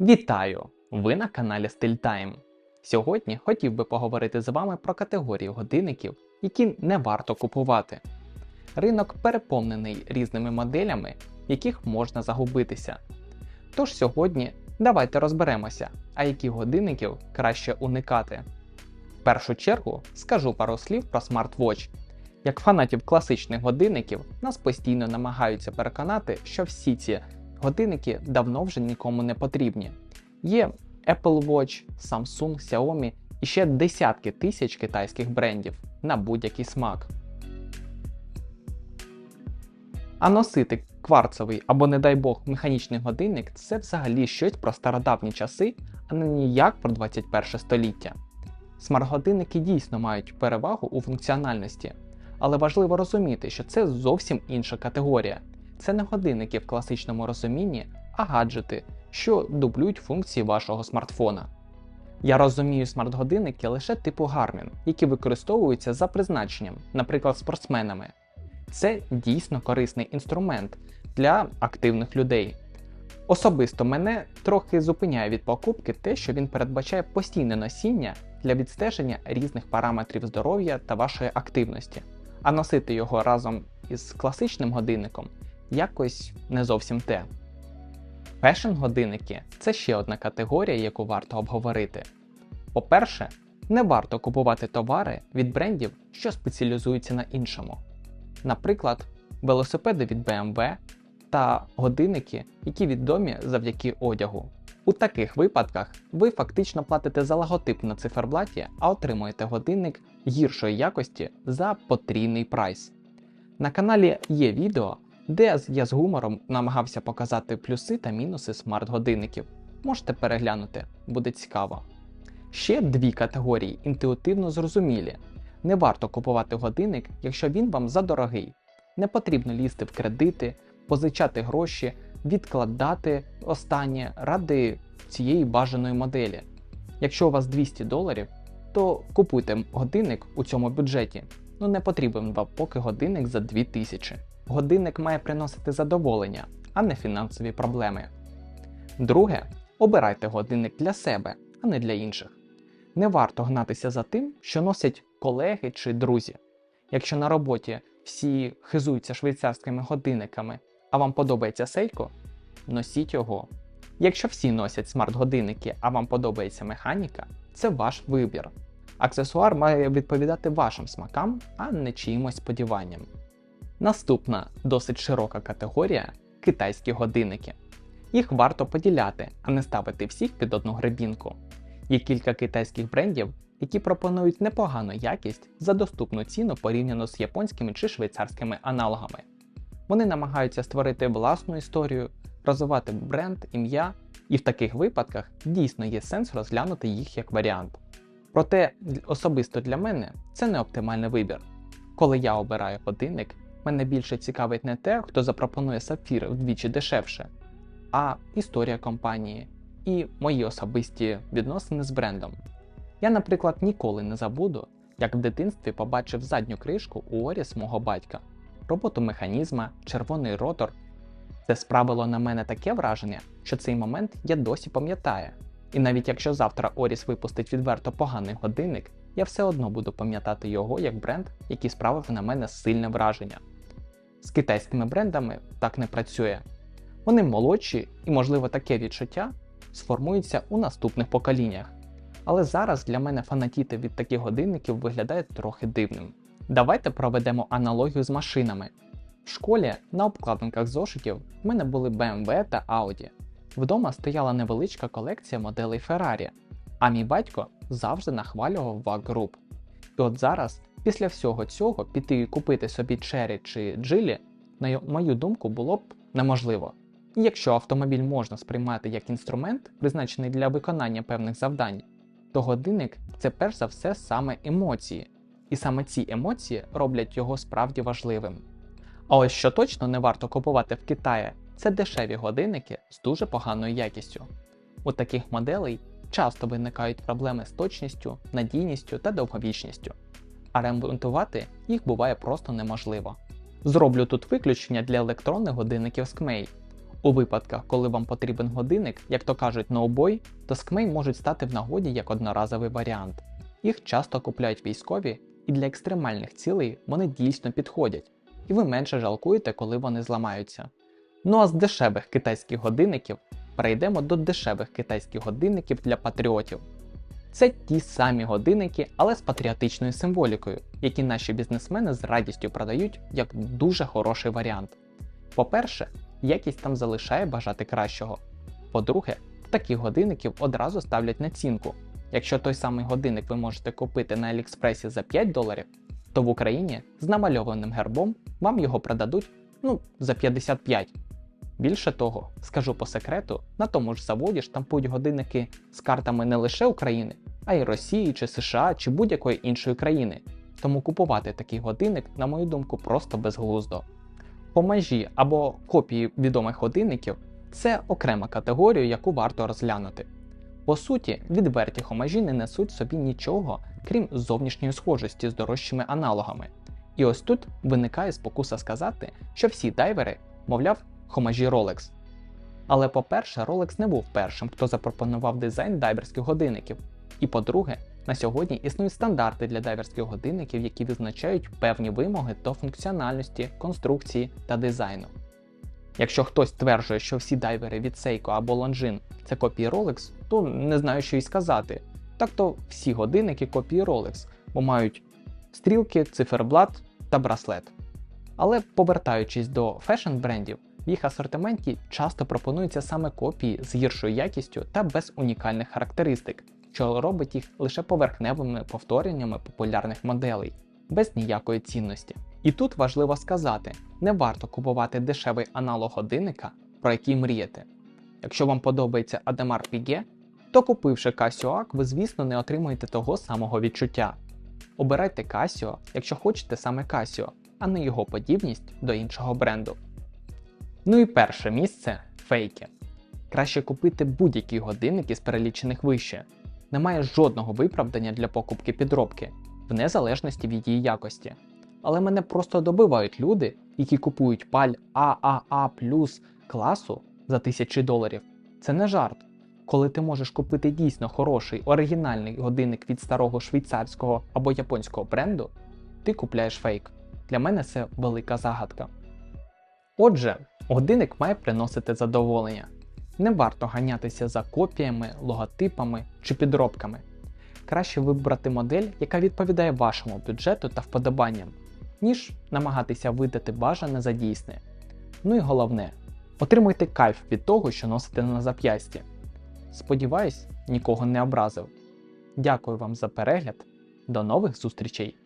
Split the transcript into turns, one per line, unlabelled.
Вітаю! Ви на каналі StyleTime. Сьогодні хотів би поговорити з вами про категорії годинників, які не варто купувати. Ринок переповнений різними моделями, яких можна загубитися. Тож сьогодні давайте розберемося, а які годинників краще уникати. В першу чергу скажу пару слів про смарт-вотч. Як фанатів класичних годинників, нас постійно намагаються переконати, що всі ці годинники давно вже нікому не потрібні. Є Apple Watch, Samsung, Xiaomi і ще десятки тисяч китайських брендів на будь-який смак. А носити кварцевий або, не дай Бог, механічний годинник це взагалі щось про стародавні часи, а не ніяк про 21 століття. Смарт-годинники дійсно мають перевагу у функціональності, але важливо розуміти, що це зовсім інша категорія. Це не годинники в класичному розумінні, а гаджети, що дублюють функції вашого смартфона. Я розумію смарт-годинники лише типу Garmin, які використовуються за призначенням, наприклад, спортсменами. Це дійсно корисний інструмент для активних людей. Особисто мене трохи зупиняє від покупки те, що він передбачає постійне носіння для відстеження різних параметрів здоров'я та вашої активності, а носити його разом із класичним годинником якось не зовсім те. Фешн годинники це ще одна категорія, яку варто обговорити. По-перше, не варто купувати товари від брендів, що спеціалізуються на іншому. Наприклад, велосипеди від BMW та годинники, які відомі завдяки одягу. У таких випадках ви фактично платите за логотип на циферблаті, а отримуєте годинник гіршої якості за потрійний прайс. На каналі є відео, де я з гумором намагався показати плюси та мінуси смарт-годинників. Можете переглянути, буде цікаво. Ще дві категорії інтуїтивно зрозумілі. Не варто купувати годинник, якщо він вам задорогий. Не потрібно лізти в кредити, позичати гроші, відкладати останнє ради цієї бажаної моделі. Якщо у вас 200 доларів, то купуйте годинник у цьому бюджеті. Ну не потрібен вам поки годинник за 2000. Годинник має приносити задоволення, а не фінансові проблеми. Друге, обирайте годинник для себе, а не для інших. Не варто гнатися за тим, що носять колеги чи друзі. Якщо на роботі всі хизуються швейцарськими годинниками, а вам подобається Seiko, носіть його. Якщо всі носять смарт-годинники, а вам подобається механіка, це ваш вибір. Аксесуар має відповідати вашим смакам, а не чиїмось сподіванням. Наступна досить широка категорія китайські годинники. Їх варто поділяти, а не ставити всіх під одну гребінку. Є кілька китайських брендів, які пропонують непогану якість за доступну ціну порівняно з японськими чи швейцарськими аналогами. Вони намагаються створити власну історію, розвивати бренд, ім'я, і в таких випадках дійсно є сенс розглянути їх як варіант. Проте особисто для мене це не оптимальний вибір. Коли я обираю годинник, мене більше цікавить не те, хто запропонує сапфір вдвічі дешевше, а історія компанії і мої особисті відносини з брендом. Я, наприклад, ніколи не забуду, як в дитинстві побачив задню кришку у Оріс мого батька, роботу механізма, червоний ротор. Це справило на мене таке враження, що цей момент я досі пам'ятаю. І навіть якщо завтра Оріс випустить відверто поганий годинник, я все одно буду пам'ятати його як бренд, який справив на мене сильне враження. З китайськими брендами так не працює. Вони молодші і, можливо, таке відчуття сформується у наступних поколіннях. Але зараз для мене фанатіти від таких годинників виглядає трохи дивним. Давайте проведемо аналогію з машинами. В школі на обкладинках зошитів в мене були BMW та Audi. Вдома стояла невеличка колекція моделей Ferrari, а мій батько завжди нахвалював VAG Group. І от зараз, після всього цього, піти і купити собі Cherry чи Geely, на мою думку, було б неможливо. І якщо автомобіль можна сприймати як інструмент, призначений для виконання певних завдань, то годинник це перш за все саме емоції, і саме ці емоції роблять його справді важливим. А ось що точно не варто купувати в Китаї, це дешеві годинники з дуже поганою якістю. У таких моделей часто виникають проблеми з точністю, надійністю та довговічністю, а ремонтувати їх буває просто неможливо. Зроблю тут виключення для електронних годинників Кмей. У випадках, коли вам потрібен годинник, як то кажуть, на обой, то скмей можуть стати в нагоді як одноразовий варіант. Їх часто купляють військові, і для екстремальних цілей вони дійсно підходять, і ви менше жалкуєте, коли вони зламаються. Ну а з дешевих китайських годинників перейдемо до дешевих китайських годинників для патріотів. Це ті самі годинники, але з патріотичною символікою, які наші бізнесмени з радістю продають як дуже хороший варіант. По-перше, якість там залишає бажати кращого. По-друге, таких годинників одразу ставлять націнку. Якщо той самий годинник ви можете купити на Аліекспресі за 5 доларів, то в Україні з намальованим гербом вам його продадуть ну, за 55. Більше того, скажу по секрету, на тому ж заводі штампують годинники з картами не лише України, а й Росії чи США чи будь-якої іншої країни. Тому купувати такий годинник, на мою думку, просто безглуздо. Помажі або копії відомих годинників це окрема категорія, яку варто розглянути. По суті, відверті хомажі не несуть собі нічого, крім зовнішньої схожості з дорожчими аналогами. І ось тут виникає спокуса сказати, що всі дайвери, мовляв, хомажі Rolex. Але по-перше, Rolex не був першим, хто запропонував дизайн дайверських годинників. І по-друге, на сьогодні існують стандарти для дайверських годинників, які визначають певні вимоги до функціональності, конструкції та дизайну. Якщо хтось стверджує, що всі дайвери від Seiko або Longines це копії Rolex, то не знаю, що й сказати. Так то всі годинники копії Rolex, бо мають стрілки, циферблат та браслет. Але повертаючись до фешн брендів, в їх асортименті часто пропонуються саме копії з гіршою якістю та без унікальних характеристик, що робить їх лише поверхневими повтореннями популярних моделей, без ніякої цінності. І тут важливо сказати, не варто купувати дешевий аналог годинника, про який мрієте. Якщо вам подобається Ademar Piguet, то купивши Casio ви, звісно, не отримуєте того самого відчуття. Обирайте Casio, якщо хочете саме Casio, а не його подібність до іншого бренду. Ну і перше місце фейки. Краще купити будь-які годинники з перелічених вище. Немає жодного виправдання для покупки підробки, в незалежності від її якості. Але мене просто добивають люди, які купують паль ААА плюс класу за тисячі доларів. Це не жарт. Коли ти можеш купити дійсно хороший оригінальний годинник від старого швейцарського або японського бренду, ти купляєш фейк. Для мене це велика загадка. Отже, годинник має приносити задоволення. Не варто ганятися за копіями, логотипами чи підробками. Краще вибрати модель, яка відповідає вашому бюджету та вподобанням, ніж намагатися видати бажане за дійсне. Ну і головне, отримуйте кайф від того, що носите на зап'ясті. Сподіваюсь, нікого не образив. Дякую вам за перегляд. До нових зустрічей!